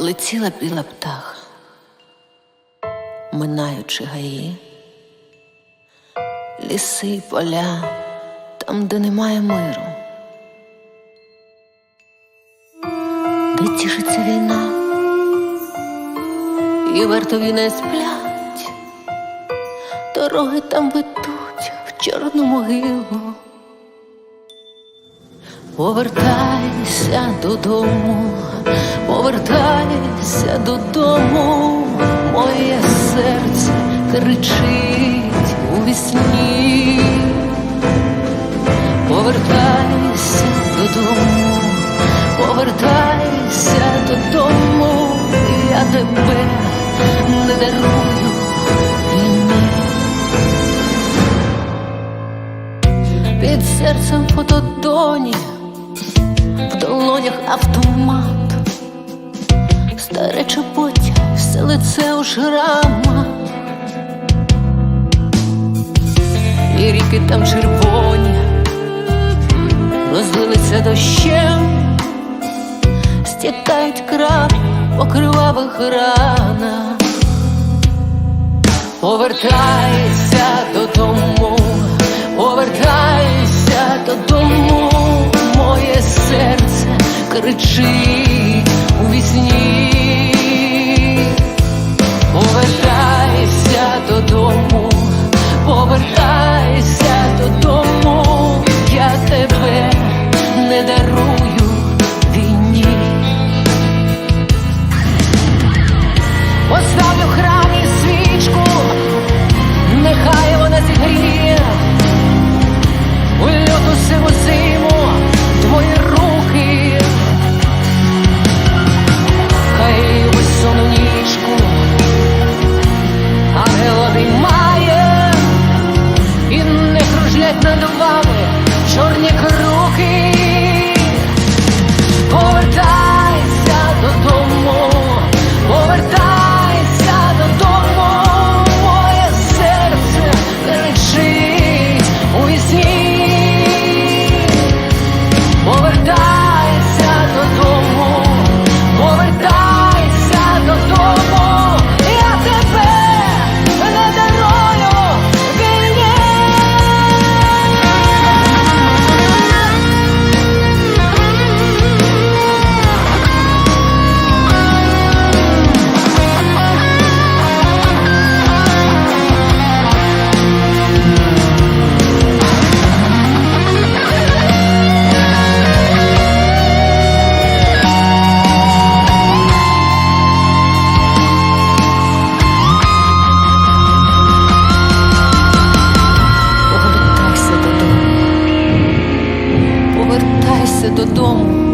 Летіла біла птаха, минаючи гаї, ліси й поля, там, де немає миру, де тішиться війна, і вартові не сплять, дороги там ведуть в чорну могилу. Повертайся додому, повертайся додому, моє серце кричить у вісні. Повертайся додому, повертайся додому, я тебе не дарую війні. Під серцем фотодоні, в долонях автомат, старе чоботя, все лице у шрамах, і ріки там червоні, розлилися дощем, стікають крапи по кривавих ранах. Повертайся додому, повертайся додому, моє серце кричить у вісні. повернувся додому.